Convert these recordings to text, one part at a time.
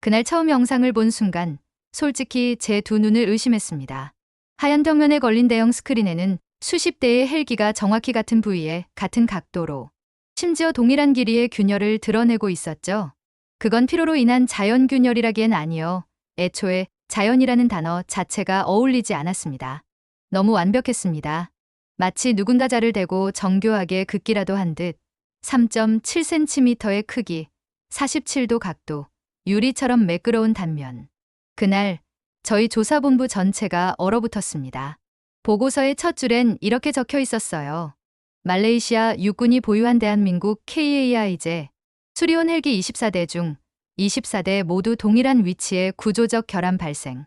그날 처음 영상을 본 순간 솔직히 제 두 눈을 의심했습니다. 하얀 벽면에 걸린 대형 스크린에는 수십 대의 헬기가 정확히 같은 부위에 같은 각도로 심지어 동일한 길이의 균열을 드러내고 있었죠. 그건 피로로 인한 자연 균열이라기엔 아니요. 애초에 자연이라는 단어 자체가 어울리지 않았습니다. 너무 완벽했습니다. 마치 누군가 자를 대고 정교하게 긋기라도 한 듯 3.7cm의 크기, 47도 각도, 유리처럼 매끄러운 단면. 그날 저희 조사본부 전체가 얼어붙었습니다. 보고서의 첫 줄엔 이렇게 적혀 있었어요. 말레이시아 육군이 보유한 대한민국 KAI제 수리온 헬기 24대 중 24대 모두 동일한 위치에 구조적 결함 발생.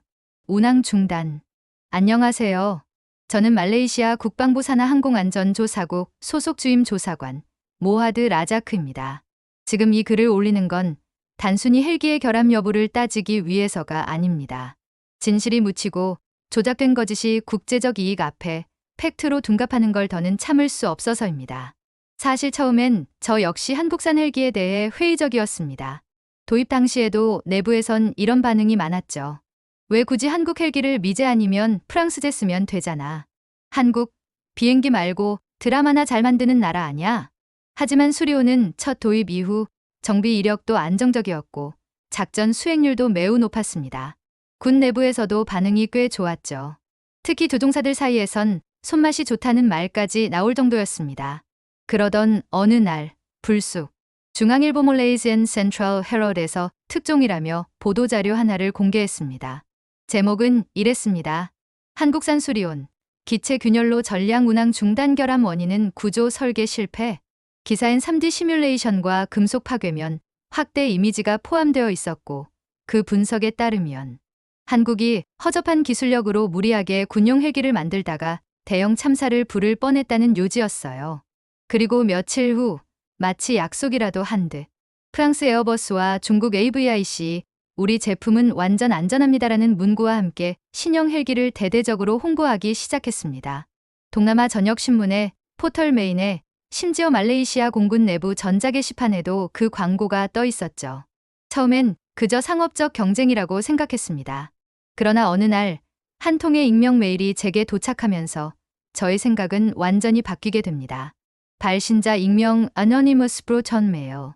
운항 중단. 안녕하세요. 저는 말레이시아 국방부 산하 항공안전조사국 소속 주임 조사관 모하드 라자크입니다. 지금 이 글을 올리는 건 단순히 헬기의 결함 여부를 따지기 위해서가 아닙니다. 진실이 묻히고 조작된 거짓이 국제적 이익 앞에 팩트로 둔갑하는 걸 더는 참을 수 없어서입니다. 사실 처음엔 저 역시 한국산 헬기에 대해 회의적이었습니다. 도입 당시에도 내부에선 이런 반응이 많았죠. 왜 굳이 한국 헬기를 미제 아니면 프랑스제 쓰면 되잖아. 한국, 비행기 말고 드라마나 잘 만드는 나라 아냐? 하지만 수리오는 첫 도입 이후 정비 이력도 안정적이었고 작전 수행률도 매우 높았습니다. 군 내부에서도 반응이 꽤 좋았죠. 특히 조종사들 사이에선 손맛이 좋다는 말까지 나올 정도였습니다. 그러던 어느 날 불쑥 중앙일보 몰레이즈 앤 센트럴 헤럴드에서 특종이라며 보도자료 하나를 공개했습니다. 제목은 이랬습니다. 한국산 수리온 기체 균열로 전량 운항 중단 결함 원인은 구조 설계 실패. 기사엔 3D 시뮬레이션과 금속 파괴면 확대 이미지가 포함되어 있었고 그 분석에 따르면 한국이 허접한 기술력으로 무리하게 군용 헬기를 만들다가 대형 참사를 부를 뻔했다는 요지였어요. 그리고 며칠 후 마치 약속이라도 한 듯 프랑스 에어버스와 중국 AVIC 우리 제품은 완전 안전합니다라는 문구와 함께 신형 헬기를 대대적으로 홍보하기 시작했습니다. 동남아 전역 신문에 포털 메인에 심지어 말레이시아 공군 내부 전자 게시판에도 그 광고가 떠 있었죠. 처음엔 그저 상업적 경쟁이라고 생각했습니다. 그러나 어느 날 한 통의 익명 메일이 제게 도착하면서 저의 생각은 완전히 바뀌게 됩니다. 발신자 익명 Anonymous Broton Mail.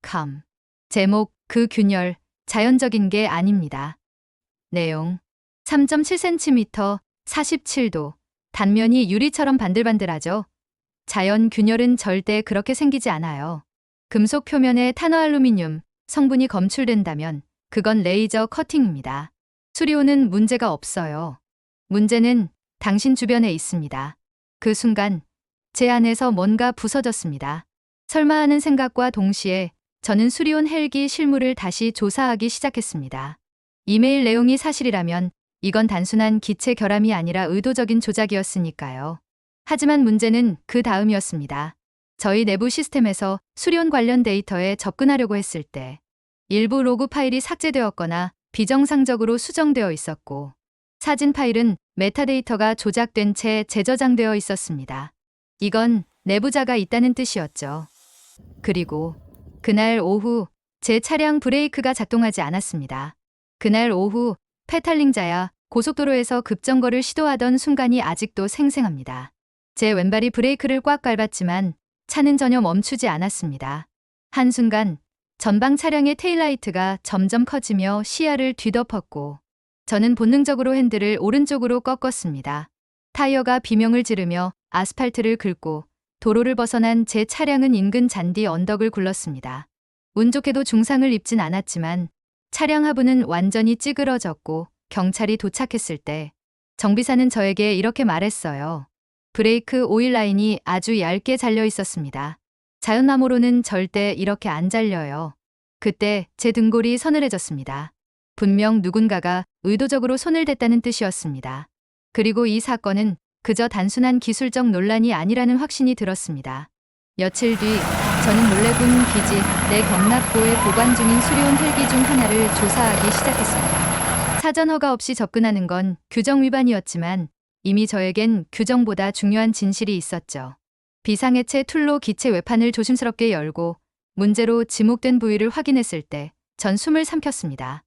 컴. 제목 그 균열 자연적인 게 아닙니다. 내용 3.7cm 47도 단면이 유리처럼 반들반들하죠. 자연 균열은 절대 그렇게 생기지 않아요. 금속 표면에 탄화알루미늄 성분이 검출된다면 그건 레이저 커팅입니다. 수리오는 문제가 없어요. 문제는 당신 주변에 있습니다. 그 순간 제 안에서 뭔가 부서졌습니다. 설마 하는 생각과 동시에 저는 수리온 헬기 실물을 다시 조사하기 시작했습니다. 이메일 내용이 사실이라면 이건 단순한 기체 결함이 아니라 의도적인 조작이었으니까요. 하지만 문제는 그 다음이었습니다. 저희 내부 시스템에서 수리온 관련 데이터에 접근하려고 했을 때 일부 로그 파일이 삭제되었거나 비정상적으로 수정되어 있었고 사진 파일은 메타데이터가 조작된 채 재저장되어 있었습니다. 이건 내부자가 있다는 뜻이었죠. 그리고 그날 오후 제 차량 브레이크가 작동하지 않았습니다. 그날 오후 페탈링자야 고속도로에서 급정거를 시도하던 순간이 아직도 생생합니다. 제 왼발이 브레이크를 꽉 밟았지만 차는 전혀 멈추지 않았습니다. 한순간 전방 차량의 테일라이트가 점점 커지며 시야를 뒤덮었고 저는 본능적으로 핸들을 오른쪽으로 꺾었습니다. 타이어가 비명을 지르며 아스팔트를 긁고 도로를 벗어난 제 차량은 인근 잔디 언덕을 굴렀습니다. 운 좋게도 중상을 입진 않았지만 차량 하부는 완전히 찌그러졌고 경찰이 도착했을 때 정비사는 저에게 이렇게 말했어요. 브레이크 오일 라인이 아주 얇게 잘려 있었습니다. 자연나무로는 절대 이렇게 안 잘려요. 그때 제 등골이 서늘해졌습니다. 분명 누군가가 의도적으로 손을 댔다는 뜻이었습니다. 그리고 이 사건은 그저 단순한 기술적 논란이 아니라는 확신이 들었습니다. 며칠 뒤 저는 몰래 군 기지 내 경납고에 보관 중인 수리온 헬기 중 하나를 조사하기 시작했습니다. 사전 허가 없이 접근하는 건 규정 위반이었지만 이미 저에겐 규정보다 중요한 진실이 있었죠. 비상해체 툴로 기체 외판을 조심스럽게 열고 문제로 지목된 부위를 확인했을 때 전 숨을 삼켰습니다.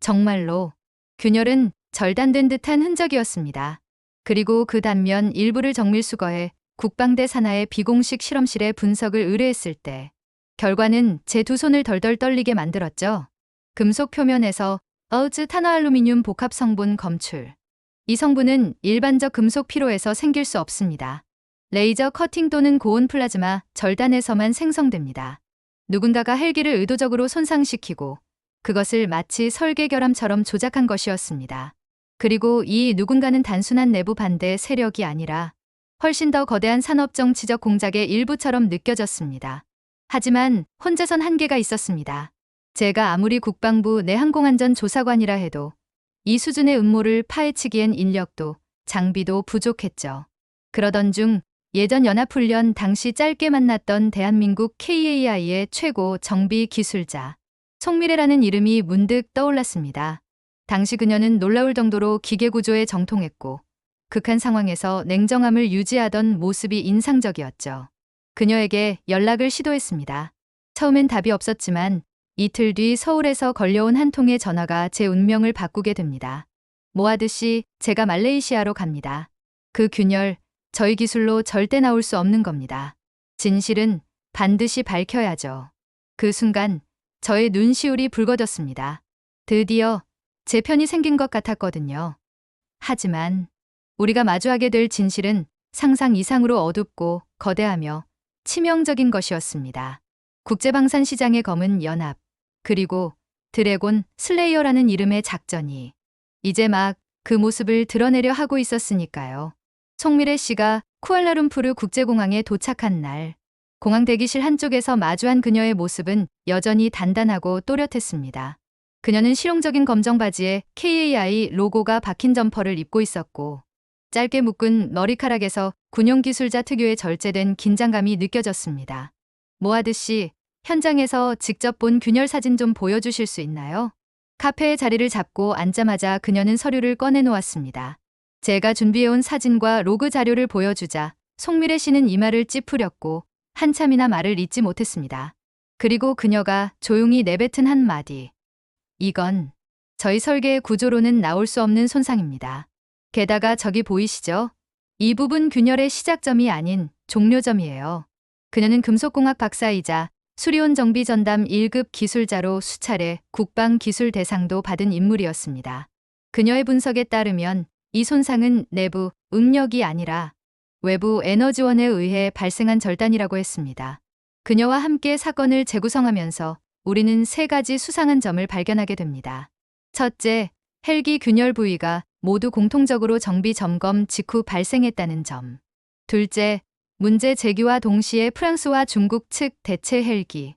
정말로 균열은 절단된 듯한 흔적이었습니다. 그리고 그 단면 일부를 정밀 수거해 국방대 산하의 비공식 실험실에 분석을 의뢰했을 때 결과는 제 두 손을 덜덜 떨리게 만들었죠. 금속 표면에서 어즈 탄화알루미늄 복합 성분 검출. 이 성분은 일반적 금속 피로에서 생길 수 없습니다. 레이저 커팅 또는 고온 플라즈마 절단에서만 생성됩니다. 누군가가 헬기를 의도적으로 손상시키고 그것을 마치 설계 결함처럼 조작한 것이었습니다. 그리고 이 누군가는 단순한 내부 반대 세력이 아니라 훨씬 더 거대한 산업 정치적 공작의 일부처럼 느껴졌습니다. 하지만 혼자선 한계가 있었습니다. 제가 아무리 국방부 내 항공안전 조사관이라 해도 이 수준의 음모를 파헤치기엔 인력도 장비도 부족했죠. 그러던 중 예전 연합훈련 당시 짧게 만났던 대한민국 KAI의 최고 정비 기술자 송미래라는 이름이 문득 떠올랐습니다. 당시 그녀는 놀라울 정도로 기계 구조에 정통했고 극한 상황에서 냉정함을 유지하던 모습이 인상적이었죠. 그녀에게 연락을 시도했습니다. 처음엔 답이 없었지만 이틀 뒤 서울에서 걸려온 한 통의 전화가 제 운명을 바꾸게 됩니다. 모하듯이 제가 말레이시아로 갑니다. 그 균열, 저희 기술로 절대 나올 수 없는 겁니다. 진실은 반드시 밝혀야죠. 그 순간 저의 눈시울이 붉어졌습니다. 드디어 제 편이 생긴 것 같았거든요. 하지만 우리가 마주하게 될 진실은 상상 이상으로 어둡고 거대하며 치명적인 것이었습니다. 국제방산 시장의 검은 연합, 그리고 드래곤 슬레이어라는 이름의 작전이 이제 막 그 모습을 드러내려 하고 있었으니까요. 송미래 씨가 쿠알라룸푸르 국제공항에 도착한 날, 공항 대기실 한쪽에서 마주한 그녀의 모습은 여전히 단단하고 또렷했습니다. 그녀는 실용적인 검정 바지에 KAI 로고가 박힌 점퍼를 입고 있었고, 짧게 묶은 머리카락에서 군용 기술자 특유의 절제된 긴장감이 느껴졌습니다. 모하드 씨, 현장에서 직접 본 균열 사진 좀 보여주실 수 있나요? 카페에 자리를 잡고 앉자마자 그녀는 서류를 꺼내놓았습니다. 제가 준비해온 사진과 로그 자료를 보여주자 송미래 씨는 이마를 찌푸렸고 한참이나 말을 잇지 못했습니다. 그리고 그녀가 조용히 내뱉은 한 마디. 이건 저희 설계의 구조로는 나올 수 없는 손상입니다. 게다가 저기 보이시죠? 이 부분 균열의 시작점이 아닌 종료점이에요. 그녀는 금속공학 박사이자 수리온 정비 전담 1급 기술자로 수차례 국방 기술 대상도 받은 인물이었습니다. 그녀의 분석에 따르면 이 손상은 내부 응력이 아니라 외부 에너지원에 의해 발생한 절단이라고 했습니다. 그녀와 함께 사건을 재구성하면서 우리는 세 가지 수상한 점을 발견하게 됩니다. 첫째, 헬기 균열 부위가 모두 공통적으로 정비 점검 직후 발생했다는 점. 둘째, 문제 제기와 동시에 프랑스와 중국 측 대체 헬기,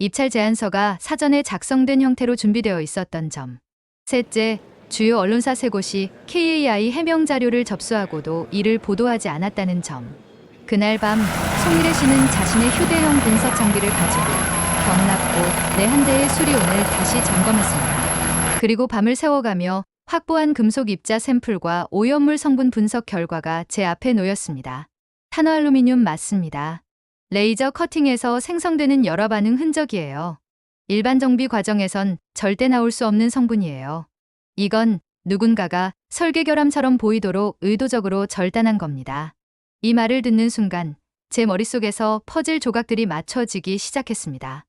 입찰 제안서가 사전에 작성된 형태로 준비되어 있었던 점. 셋째, 주요 언론사 세 곳이 KAI 해명 자료를 접수하고도 이를 보도하지 않았다는 점. 그날 밤 송일혜 씨는 자신의 휴대용 분석 장비를 가지고 경납고 내한 대의 수리온을 다시 점검했습니다. 그리고 밤을 새워가며 확보한 금속 입자 샘플과 오염물 성분 분석 결과가 제 앞에 놓였습니다. 탄화알루미늄 맞습니다. 레이저 커팅에서 생성되는 열화 반응 흔적이에요. 일반 정비 과정에선 절대 나올 수 없는 성분이에요. 이건 누군가가 설계 결함처럼 보이도록 의도적으로 절단한 겁니다. 이 말을 듣는 순간 제 머릿속에서 퍼즐 조각들이 맞춰지기 시작했습니다.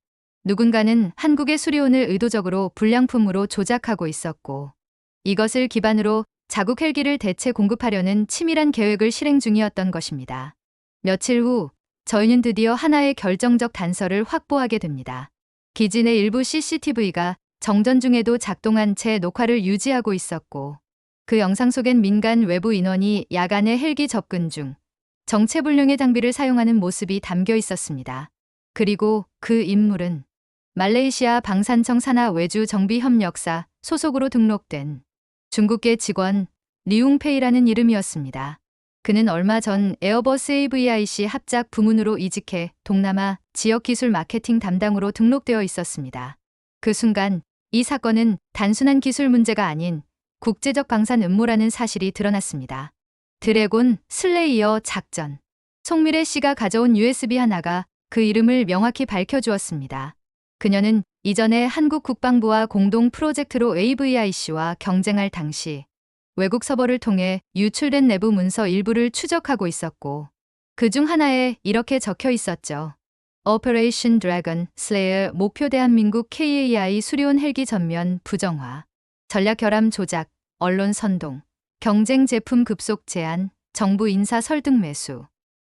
누군가는 한국의 수리온을 의도적으로 불량품으로 조작하고 있었고 이것을 기반으로 자국 헬기를 대체 공급하려는 치밀한 계획을 실행 중이었던 것입니다. 며칠 후 저희는 드디어 하나의 결정적 단서를 확보하게 됩니다. 내 일부 CCTV가 정전 중에도 작동한 채 녹화를 유지하고 있었고 그 영상 속엔 민간 외부 인원이 야간에 헬기 접근 중 정체불능의 장비를 사용하는 모습이 담겨 있었습니다. 그리고 그 인물은 말레이시아 방산청 산하 외주 정비협력사 소속으로 등록된 중국계 직원 리웅페이라는 이름이었습니다. 그는 얼마 전 에어버스 AVIC 합작 부문으로 이직해 동남아 지역 기술 마케팅 담당으로 등록되어 있었습니다. 그 순간 이 사건은 단순한 기술 문제가 아닌 국제적 방산 음모라는 사실이 드러났습니다. 드래곤 슬레이어 작전. 송미래 씨가 가져온 USB 하나가 그 이름을 명확히 밝혀주었습니다. 그녀는 이전에 한국 국방부와 공동 프로젝트로 AVIC와 경쟁할 당시 외국 서버를 통해 유출된 내부 문서 일부를 추적하고 있었고 그 중 하나에 이렇게 적혀 있었죠. Operation Dragon Slayer 목표 대한민국 KAI 수리온 헬기 전면 부정화 전략 결함 조작 언론 선동 경쟁 제품 급속 제한 정부 인사 설득 매수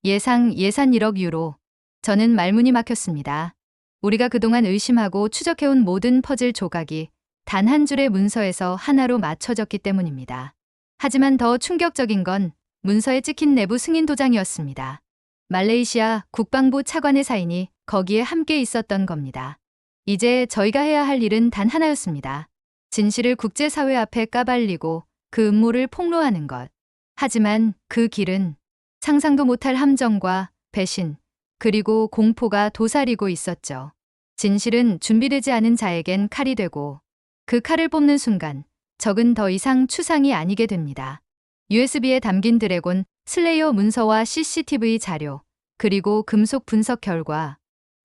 예상 예산 1억 유로 저는 말문이 막혔습니다. 우리가 그동안 의심하고 추적해온 모든 퍼즐 조각이 단 한 줄의 문서에서 하나로 맞춰졌기 때문입니다. 하지만 더 충격적인 건 문서에 찍힌 내부 승인 도장이었습니다. 말레이시아 국방부 차관의 사인이 거기에 함께 있었던 겁니다. 이제 저희가 해야 할 일은 단 하나였습니다. 진실을 국제사회 앞에 까발리고 그 음모를 폭로하는 것. 하지만 그 길은 상상도 못할 함정과 배신, 그리고 공포가 도사리고 있었죠. 진실은 준비되지 않은 자에겐 칼이 되고 그 칼을 뽑는 순간 적은 더 이상 추상이 아니게 됩니다. USB에 담긴 드래곤 슬레이어 문서와 CCTV 자료 그리고 금속 분석 결과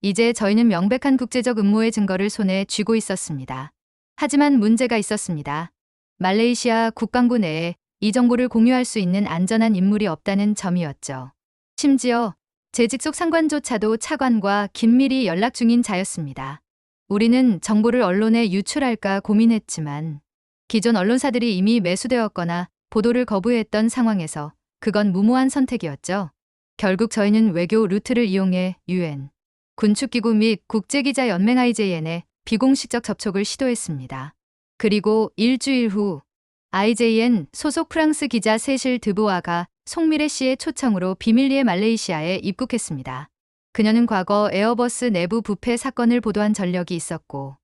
이제 저희는 명백한 국제적 음모의 증거를 손에 쥐고 있었습니다. 하지만 문제가 있었습니다. 말레이시아 국방부 내에 이 정보를 공유할 수 있는 안전한 인물이 없다는 점이었죠. 심지어 제 직속 상관조차도 차관과 긴밀히 연락 중인 자였습니다. 우리는 정보를 언론에 유출할까 고민했지만 기존 언론사들이 이미 매수되었거나 보도를 거부했던 상황에서 그건 무모한 선택이었죠. 결국 저희는 외교 루트를 이용해 UN, 군축기구 및 국제기자연맹 IJN에 비공식적 접촉을 시도했습니다. 그리고 일주일 후 IJN 소속 프랑스 기자 세실 드보아가 송미래 씨의 초청으로 비밀리에 말레이시아에 입국했습니다. 그녀는 과거 에어버스 내부 부패 사건을 보도한 전력이 있었고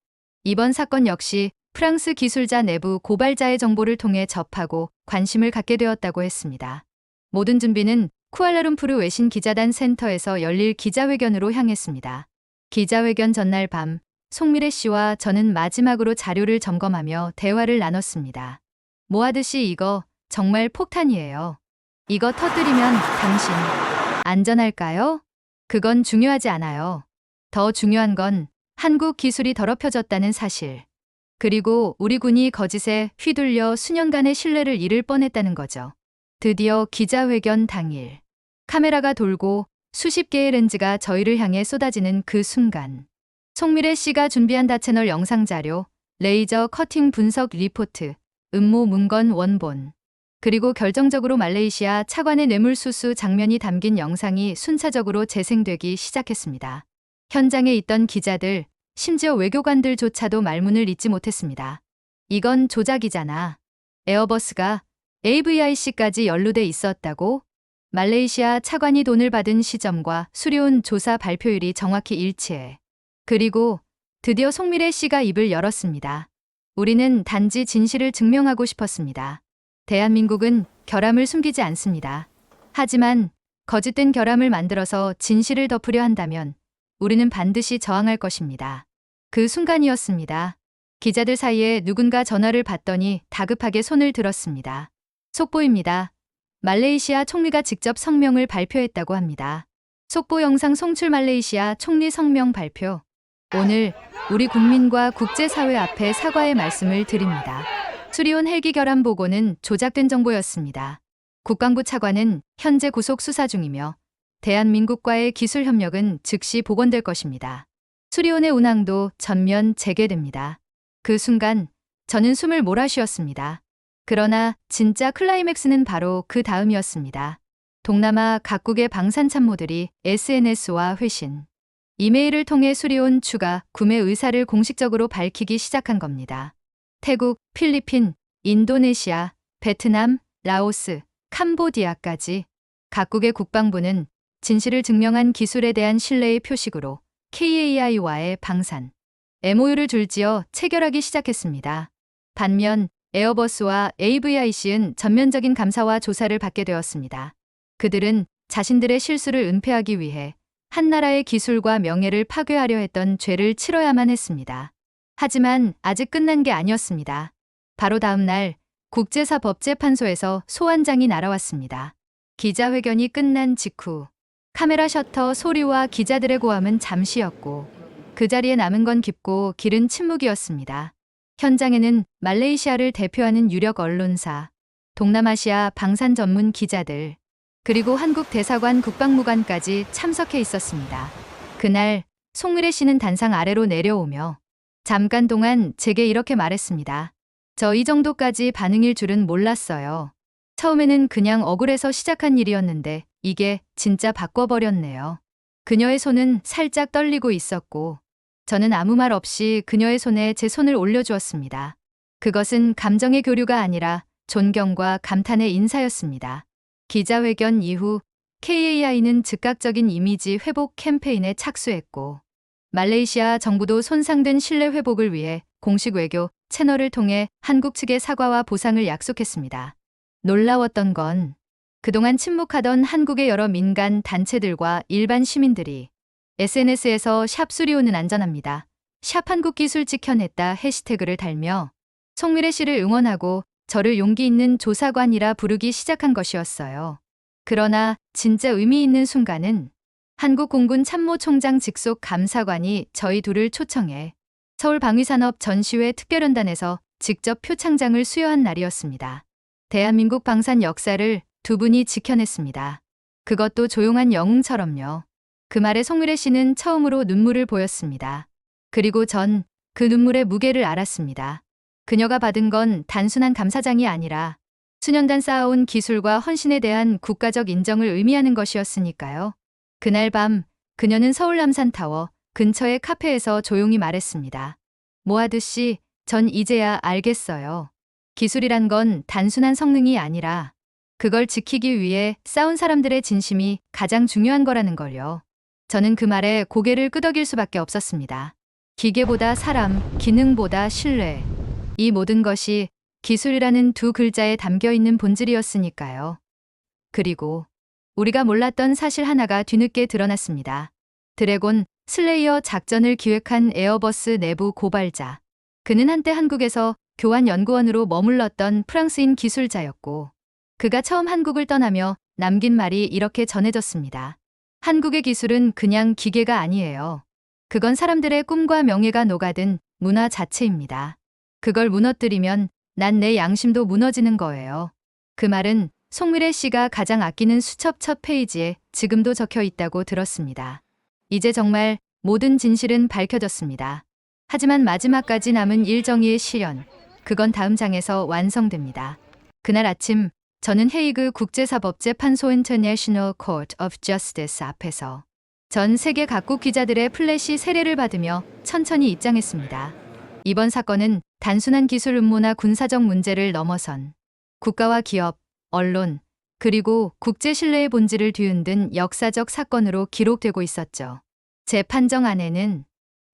이번 사건 역시 프랑스 기술자 내부 고발자의 정보를 통해 접하고 관심을 갖게 되었다고 했습니다. 모든 준비는 쿠알라룸푸르 외신 기자단 센터에서 열릴 기자회견으로 향했습니다. 기자회견 전날 밤 송미래 씨와 저는 마지막으로 자료를 점검하며 대화를 나눴습니다. 뭐 하듯이 이거 정말 폭탄이에요. 이거 터뜨리면 당신 안전할까요? 그건 중요하지 않아요. 더 중요한 건 한국 기술이 더럽혀졌다는 사실. 그리고 우리 군이 거짓에 휘둘려 수년간의 신뢰를 잃을 뻔했다는 거죠. 드디어 기자회견 당일. 카메라가 돌고 수십 개의 렌즈가 저희를 향해 쏟아지는 그 순간. 송미래 씨가 준비한 다채널 영상 자료, 레이저 커팅 분석 리포트, 음모 문건 원본, 그리고 결정적으로 말레이시아 차관의 뇌물수수 장면이 담긴 영상이 순차적으로 재생되기 시작했습니다. 현장에 있던 기자들, 심지어 외교관들조차도 말문을 잇지 못했습니다. 이건 조작이잖아. 에어버스가 AVIC까지 연루돼 있었다고? 말레이시아 차관이 돈을 받은 시점과 수리온 조사 발표일이 정확히 일치해. 그리고 드디어 송미래 씨가 입을 열었습니다. 우리는 단지 진실을 증명하고 싶었습니다. 대한민국은 결함을 숨기지 않습니다. 하지만 거짓된 결함을 만들어서 진실을 덮으려 한다면 우리는 반드시 저항할 것입니다. 그 순간이었습니다. 기자들 사이에 누군가 전화를 받더니 다급하게 손을 들었습니다. 속보입니다. 말레이시아 총리가 직접 성명을 발표했다고 합니다. 속보 영상 송출 말레이시아 총리 성명 발표. 오늘 우리 국민과 국제사회 앞에 사과의 말씀을 드립니다. 수리온 헬기 결함 보고는 조작된 정보였습니다. 국방부 차관은 현재 구속 수사 중이며 대한민국과의 기술 협력은 즉시 복원될 것입니다. 수리온의 운항도 전면 재개됩니다. 그 순간 저는 숨을 몰아쉬었습니다. 그러나 진짜 클라이맥스는 바로 그 다음이었습니다. 동남아 각국의 방산 참모들이 SNS와 회신, 이메일을 통해 수리온 추가 구매 의사를 공식적으로 밝히기 시작한 겁니다. 태국, 필리핀, 인도네시아, 베트남, 라오스, 캄보디아까지 각국의 국방부는 진실을 증명한 기술에 대한 신뢰의 표식으로 KAI와의 방산, MOU를 줄지어 체결하기 시작했습니다. 반면 에어버스와 AVIC은 전면적인 감사와 조사를 받게 되었습니다. 그들은 자신들의 실수를 은폐하기 위해 한 나라의 기술과 명예를 파괴하려 했던 죄를 치러야만 했습니다. 하지만 아직 끝난 게 아니었습니다. 바로 다음 날 국제사 법재판소에서 소환장이 날아왔습니다. 기자회견이 끝난 직후 카메라 셔터 소리와 기자들의 고함은 잠시였고 그 자리에 남은 건 깊고 길은 침묵이었습니다. 현장에는 말레이시아를 대표하는 유력 언론사, 동남아시아 방산 전문 기자들, 그리고 한국 대사관 국방무관까지 참석해 있었습니다. 그날 송미래 씨는 단상 아래로 내려오며 잠깐 동안 제게 이렇게 말했습니다. 저 이 정도까지 반응일 줄은 몰랐어요. 처음에는 그냥 억울해서 시작한 일이었는데 이게 진짜 바꿔버렸네요. 그녀의 손은 살짝 떨리고 있었고 저는 아무 말 없이 그녀의 손에 제 손을 올려주었습니다. 그것은 감정의 교류가 아니라 존경과 감탄의 인사였습니다. 기자회견 이후 KAI는 즉각적인 이미지 회복 캠페인에 착수했고 말레이시아 정부도 손상된 신뢰 회복을 위해 공식 외교 채널을 통해 한국 측의 사과와 보상을 약속했습니다. 놀라웠던 건 그동안 침묵하던 한국의 여러 민간 단체들과 일반 시민들이 SNS에서 샵 수리오는 안전합니다. 샵 한국 기술 지켜냈다 해시태그를 달며 송미래 씨를 응원하고 저를 용기 있는 조사관이라 부르기 시작한 것이었어요. 그러나 진짜 의미 있는 순간은 한국 공군 참모총장 직속 감사관이 저희 둘을 초청해 서울 방위산업 전시회 특별연단에서 직접 표창장을 수여한 날이었습니다. 대한민국 방산 역사를 두 분이 지켜냈습니다. 그것도 조용한 영웅처럼요. 그 말에 송미래 씨는 처음으로 눈물을 보였습니다. 그리고 전 그 눈물의 무게를 알았습니다. 그녀가 받은 건 단순한 감사장이 아니라 수년간 쌓아온 기술과 헌신에 대한 국가적 인정을 의미하는 것이었으니까요. 그날 밤 그녀는 서울 남산타워 근처의 카페에서 조용히 말했습니다. 모하드 씨, 전 이제야 알겠어요. 기술이란 건 단순한 성능이 아니라 그걸 지키기 위해 싸운 사람들의 진심이 가장 중요한 거라는 걸요. 저는 그 말에 고개를 끄덕일 수밖에 없었습니다. 기계보다 사람, 기능보다 신뢰. 이 모든 것이 기술이라는 두 글자에 담겨 있는 본질이었으니까요. 그리고 우리가 몰랐던 사실 하나가 뒤늦게 드러났습니다. 드래곤 슬레이어 작전을 기획한 에어버스 내부 고발자. 그는 한때 한국에서 교환 연구원으로 머물렀던 프랑스인 기술자였고, 그가 처음 한국을 떠나며 남긴 말이 이렇게 전해졌습니다. 한국의 기술은 그냥 기계가 아니에요. 그건 사람들의 꿈과 명예가 녹아든 문화 자체입니다. 그걸 무너뜨리면 난 내 양심도 무너지는 거예요. 그 말은 송미래 씨가 가장 아끼는 수첩 첫 페이지에 지금도 적혀 있다고 들었습니다. 이제 정말 모든 진실은 밝혀졌습니다. 하지만 마지막까지 남은 일정의의 실현, 그건 다음 장에서 완성됩니다. 그날 아침 저는 헤이그 국제사법재판소 인터내셔널 코트 오브 저스티스 앞에서 전 세계 각국 기자들의 플래시 세례를 받으며 천천히 입장했습니다. 이번 사건은 단순한 기술 음모나 군사적 문제를 넘어선 국가와 기업, 언론, 그리고 국제 신뢰의 본질을 뒤흔든 역사적 사건으로 기록되고 있었죠. 재 판정 안에는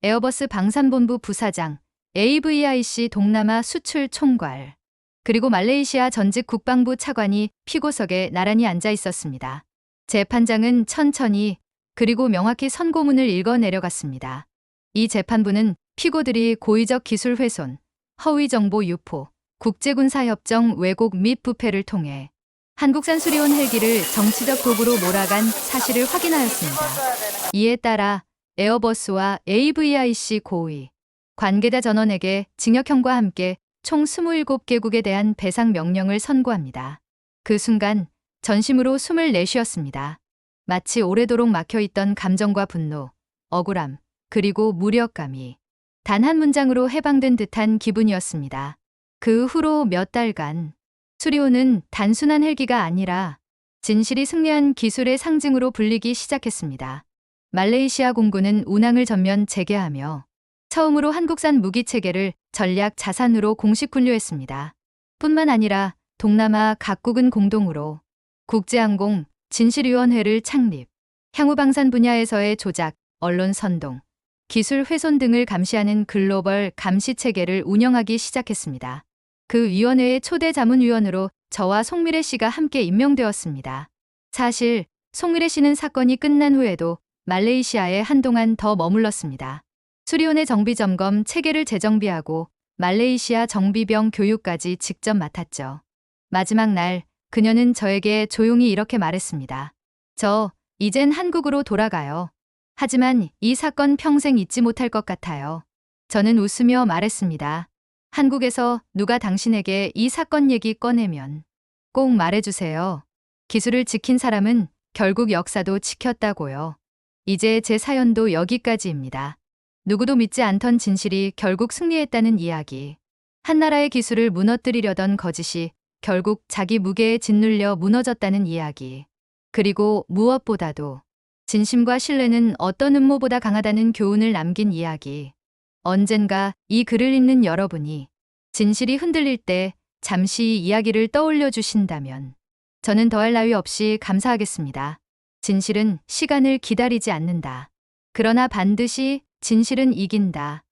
에어버스 방산본부 부사장, AVIC 동남아 수출 총괄, 그리고 말레이시아 전직 국방부 차관이 피고석에 나란히 앉아 있었습니다. 재판장은 천천히 그리고 명확히 선고문을 읽어 내려갔습니다. 이 재판부는 피고들이 고의적 기술 훼손, 허위 정보 유포, 국제군사협정 왜곡 및 부패를 통해 한국산 수리온 헬기를 정치적 도구로 몰아간 사실을 확인하였습니다. 이에 따라 에어버스와 AVIC 고위 관계자 전원에게 징역형과 함께 총 27개국에 대한 배상 명령을 선고합니다. 그 순간 전심으로 숨을 내쉬었습니다. 마치 오래도록 막혀있던 감정과 분노, 억울함, 그리고 무력감이 단 한 문장으로 해방된 듯한 기분이었습니다. 그 후로 몇 달간 수리오는 단순한 헬기가 아니라 진실이 승리한 기술의 상징으로 불리기 시작했습니다. 말레이시아 공군은 운항을 전면 재개하며 처음으로 한국산 무기 체계를 전략 자산으로 공식 분류했습니다. 뿐만 아니라 동남아 각국은 공동으로 국제항공 진실위원회를 창립, 향후 방산 분야에서의 조작, 언론 선동, 기술 훼손 등을 감시하는 글로벌 감시 체계를 운영하기 시작했습니다. 그 위원회의 초대 자문위원으로 저와 송미래 씨가 함께 임명되었습니다. 사실 송미래 씨는 사건이 끝난 후에도 말레이시아에 한동안 더 머물렀습니다. 수리온의 정비 점검 체계를 재정비하고 말레이시아 정비병 교육까지 직접 맡았죠. 마지막 날 그녀는 저에게 조용히 이렇게 말했습니다. 저 이젠 한국으로 돌아가요. 하지만 이 사건 평생 잊지 못할 것 같아요. 저는 웃으며 말했습니다. 한국에서 누가 당신에게 이 사건 얘기 꺼내면 꼭 말해주세요. 기술을 지킨 사람은 결국 역사도 지켰다고요. 이제 제 사연도 여기까지입니다. 누구도 믿지 않던 진실이 결국 승리했다는 이야기. 한나라의 기술을 무너뜨리려던 거짓이 결국 자기 무게에 짓눌려 무너졌다는 이야기. 그리고 무엇보다도 진심과 신뢰는 어떤 음모보다 강하다는 교훈을 남긴 이야기. 언젠가 이 글을 읽는 여러분이 진실이 흔들릴 때 잠시 이야기를 떠올려 주신다면 저는 더할 나위 없이 감사하겠습니다. 진실은 시간을 기다리지 않는다. 그러나 반드시 진실은 이긴다.